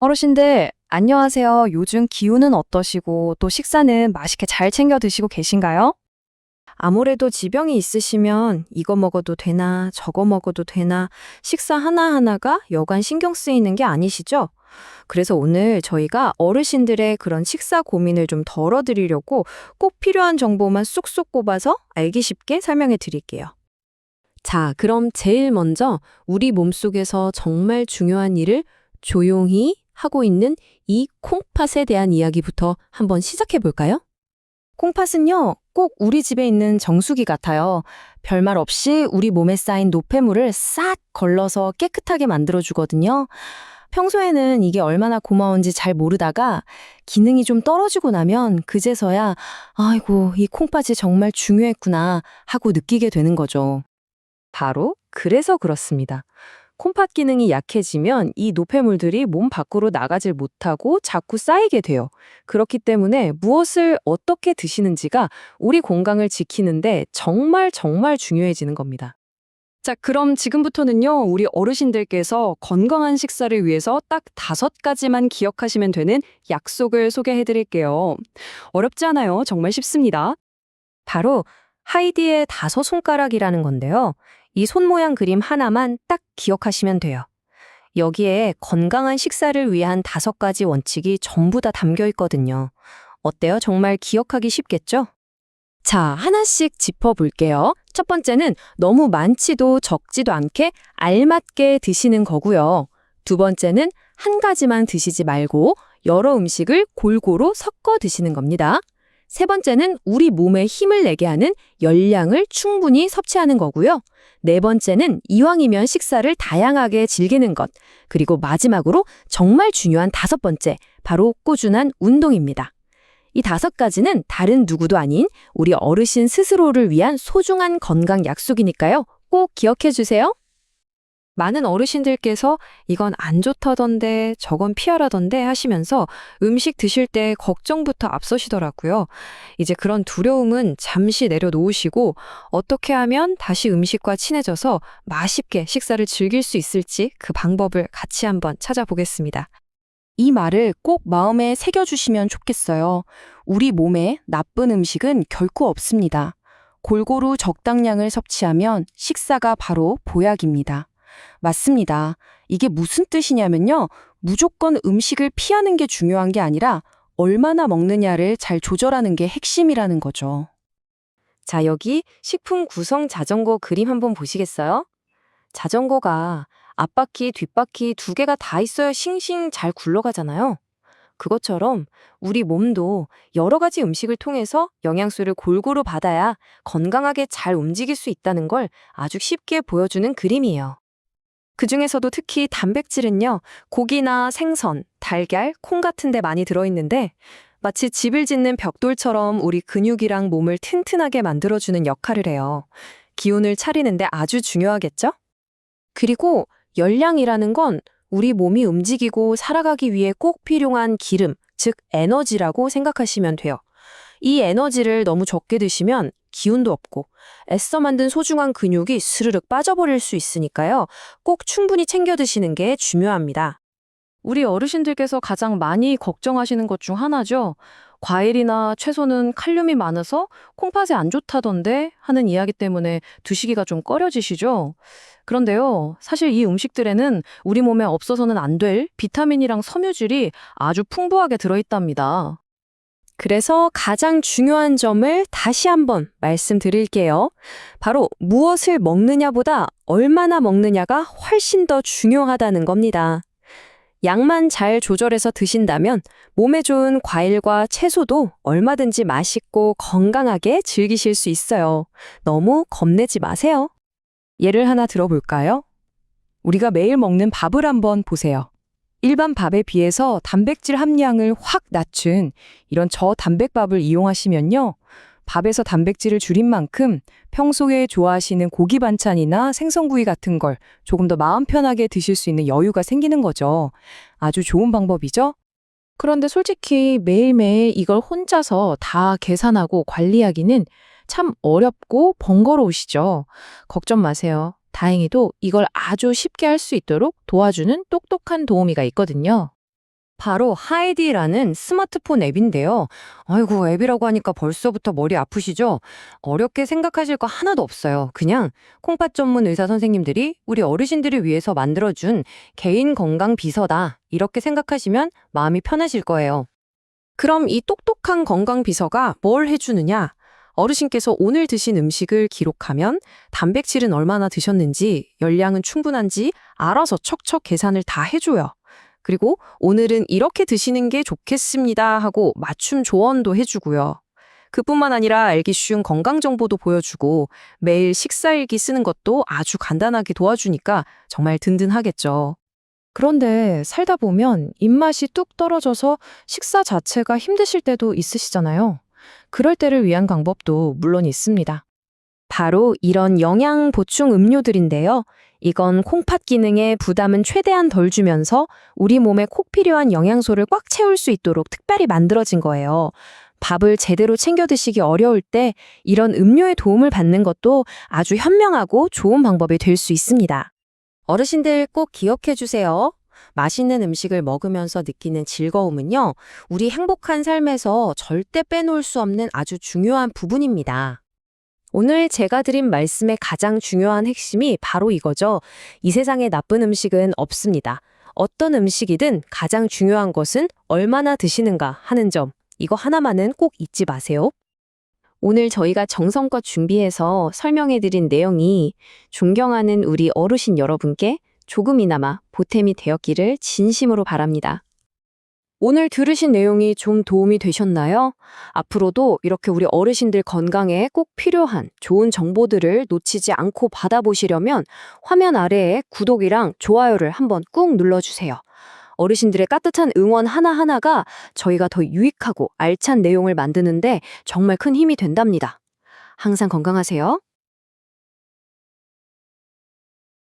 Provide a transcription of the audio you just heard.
어르신들, 안녕하세요. 요즘 기운은 어떠시고 또 식사는 맛있게 잘 챙겨 드시고 계신가요? 아무래도 지병이 있으시면 이거 먹어도 되나 저거 먹어도 되나 식사 하나하나가 여간 신경 쓰이는 게 아니시죠? 그래서 오늘 저희가 어르신들의 그런 식사 고민을 좀 덜어드리려고 꼭 필요한 정보만 쏙쏙 꼽아서 알기 쉽게 설명해 드릴게요. 자, 그럼 제일 먼저 우리 몸속에서 정말 중요한 일을 조용히 하고 있는 이 콩팥에 대한 이야기부터 한번 시작해 볼까요? 콩팥은요, 꼭 우리 집에 있는 정수기 같아요. 별말 없이 우리 몸에 쌓인 노폐물을 싹 걸러서 깨끗하게 만들어주거든요. 평소에는 이게 얼마나 고마운지 잘 모르다가 기능이 좀 떨어지고 나면 그제서야 아이고, 이 콩팥이 정말 중요했구나 하고 느끼게 되는 거죠. 바로 그래서 그렇습니다. 콩팥 기능이 약해지면 이 노폐물들이 몸 밖으로 나가질 못하고 자꾸 쌓이게 돼요. 그렇기 때문에 무엇을 어떻게 드시는지가 우리 건강을 지키는데 정말 정말 중요해지는 겁니다. 자, 그럼 지금부터는요, 우리 어르신들께서 건강한 식사를 위해서 딱 다섯 가지만 기억하시면 되는 약속을 소개해 드릴게요. 어렵지 않아요. 정말 쉽습니다. 바로 하이디의 다섯 손가락이라는 건데요. 이 손 모양 그림 하나만 딱 기억하시면 돼요. 여기에 건강한 식사를 위한 다섯 가지 원칙이 전부 다 담겨 있거든요. 어때요? 정말 기억하기 쉽겠죠? 자, 하나씩 짚어볼게요. 첫 번째는 너무 많지도 적지도 않게 알맞게 드시는 거고요. 두 번째는 한 가지만 드시지 말고 여러 음식을 골고루 섞어 드시는 겁니다. 세 번째는 우리 몸에 힘을 내게 하는 열량을 충분히 섭취하는 거고요. 네 번째는 이왕이면 식사를 다양하게 즐기는 것. 그리고 마지막으로 정말 중요한 다섯 번째, 바로 꾸준한 운동입니다. 이 다섯 가지는 다른 누구도 아닌 우리 어르신 스스로를 위한 소중한 건강 약속이니까요. 꼭 기억해 주세요. 많은 어르신들께서 이건 안 좋다던데 저건 피하라던데 하시면서 음식 드실 때 걱정부터 앞서시더라고요. 이제 그런 두려움은 잠시 내려놓으시고 어떻게 하면 다시 음식과 친해져서 맛있게 식사를 즐길 수 있을지 그 방법을 같이 한번 찾아보겠습니다. 이 말을 꼭 마음에 새겨주시면 좋겠어요. 우리 몸에 나쁜 음식은 결코 없습니다. 골고루 적당량을 섭취하면 식사가 바로 보약입니다. 맞습니다. 이게 무슨 뜻이냐면요. 무조건 음식을 피하는 게 중요한 게 아니라 얼마나 먹느냐를 잘 조절하는 게 핵심이라는 거죠. 자, 여기 식품 구성 자전거 그림 한번 보시겠어요? 자전거가 앞바퀴, 뒷바퀴 두 개가 다 있어야 싱싱 잘 굴러가잖아요. 그것처럼 우리 몸도 여러 가지 음식을 통해서 영양소를 골고루 받아야 건강하게 잘 움직일 수 있다는 걸 아주 쉽게 보여주는 그림이에요. 그 중에서도 특히 단백질은요, 고기나 생선, 달걀, 콩 같은 데 많이 들어있는데, 마치 집을 짓는 벽돌처럼 우리 근육이랑 몸을 튼튼하게 만들어주는 역할을 해요. 기운을 차리는데 아주 중요하겠죠? 그리고 열량이라는 건 우리 몸이 움직이고 살아가기 위해 꼭 필요한 기름, 즉 에너지라고 생각하시면 돼요. 이 에너지를 너무 적게 드시면 기운도 없고 애써 만든 소중한 근육이 스르륵 빠져버릴 수 있으니까요. 꼭 충분히 챙겨 드시는 게 중요합니다. 우리 어르신들께서 가장 많이 걱정하시는 것 중 하나죠. 과일이나 채소는 칼륨이 많아서 콩팥에 안 좋다던데 하는 이야기 때문에 드시기가 좀 꺼려지시죠? 그런데요, 사실 이 음식들에는 우리 몸에 없어서는 안 될 비타민이랑 섬유질이 아주 풍부하게 들어있답니다. 그래서 가장 중요한 점을 다시 한번 말씀드릴게요. 바로 무엇을 먹느냐보다 얼마나 먹느냐가 훨씬 더 중요하다는 겁니다. 양만 잘 조절해서 드신다면 몸에 좋은 과일과 채소도 얼마든지 맛있고 건강하게 즐기실 수 있어요. 너무 겁내지 마세요. 예를 하나 들어볼까요? 우리가 매일 먹는 밥을 한번 보세요. 일반 밥에 비해서 단백질 함량을 확 낮춘 이런 저단백밥을 이용하시면요. 밥에서 단백질을 줄인 만큼 평소에 좋아하시는 고기 반찬이나 생선구이 같은 걸 조금 더 마음 편하게 드실 수 있는 여유가 생기는 거죠. 아주 좋은 방법이죠? 그런데 솔직히 매일매일 이걸 혼자서 다 계산하고 관리하기는 참 어렵고 번거로우시죠? 걱정 마세요. 다행히도 이걸 아주 쉽게 할 수 있도록 도와주는 똑똑한 도우미가 있거든요. 바로 하이디라는 스마트폰 앱인데요. 아이고, 앱이라고 하니까 벌써부터 머리 아프시죠? 어렵게 생각하실 거 하나도 없어요. 그냥 콩팥 전문 의사 선생님들이 우리 어르신들을 위해서 만들어준 개인 건강 비서다. 이렇게 생각하시면 마음이 편하실 거예요. 그럼 이 똑똑한 건강 비서가 뭘 해주느냐? 어르신께서 오늘 드신 음식을 기록하면 단백질은 얼마나 드셨는지, 열량은 충분한지 알아서 척척 계산을 다 해줘요. 그리고 오늘은 이렇게 드시는 게 좋겠습니다 하고 맞춤 조언도 해주고요. 그뿐만 아니라 알기 쉬운 건강 정보도 보여주고 매일 식사일기 쓰는 것도 아주 간단하게 도와주니까 정말 든든하겠죠. 그런데 살다 보면 입맛이 뚝 떨어져서 식사 자체가 힘드실 때도 있으시잖아요. 그럴 때를 위한 방법도 물론 있습니다. 바로 이런 영양 보충 음료들인데요. 이건 콩팥 기능에 부담은 최대한 덜 주면서 우리 몸에 꼭 필요한 영양소를 꽉 채울 수 있도록 특별히 만들어진 거예요. 밥을 제대로 챙겨 드시기 어려울 때 이런 음료의 도움을 받는 것도 아주 현명하고 좋은 방법이 될 수 있습니다. 어르신들 꼭 기억해 주세요. 맛있는 음식을 먹으면서 느끼는 즐거움은요, 우리 행복한 삶에서 절대 빼놓을 수 없는 아주 중요한 부분입니다. 오늘 제가 드린 말씀의 가장 중요한 핵심이 바로 이거죠. 이 세상에 나쁜 음식은 없습니다. 어떤 음식이든 가장 중요한 것은 얼마나 드시는가 하는 점. 이거 하나만은 꼭 잊지 마세요. 오늘 저희가 정성껏 준비해서 설명해드린 내용이 존경하는 우리 어르신 여러분께 조금이나마 보탬이 되었기를 진심으로 바랍니다. 오늘 들으신 내용이 좀 도움이 되셨나요? 앞으로도 이렇게 우리 어르신들 건강에 꼭 필요한 좋은 정보들을 놓치지 않고 받아보시려면 화면 아래에 구독이랑 좋아요를 한번 꾹 눌러주세요. 어르신들의 따뜻한 응원 하나하나가 저희가 더 유익하고 알찬 내용을 만드는데 정말 큰 힘이 된답니다. 항상 건강하세요.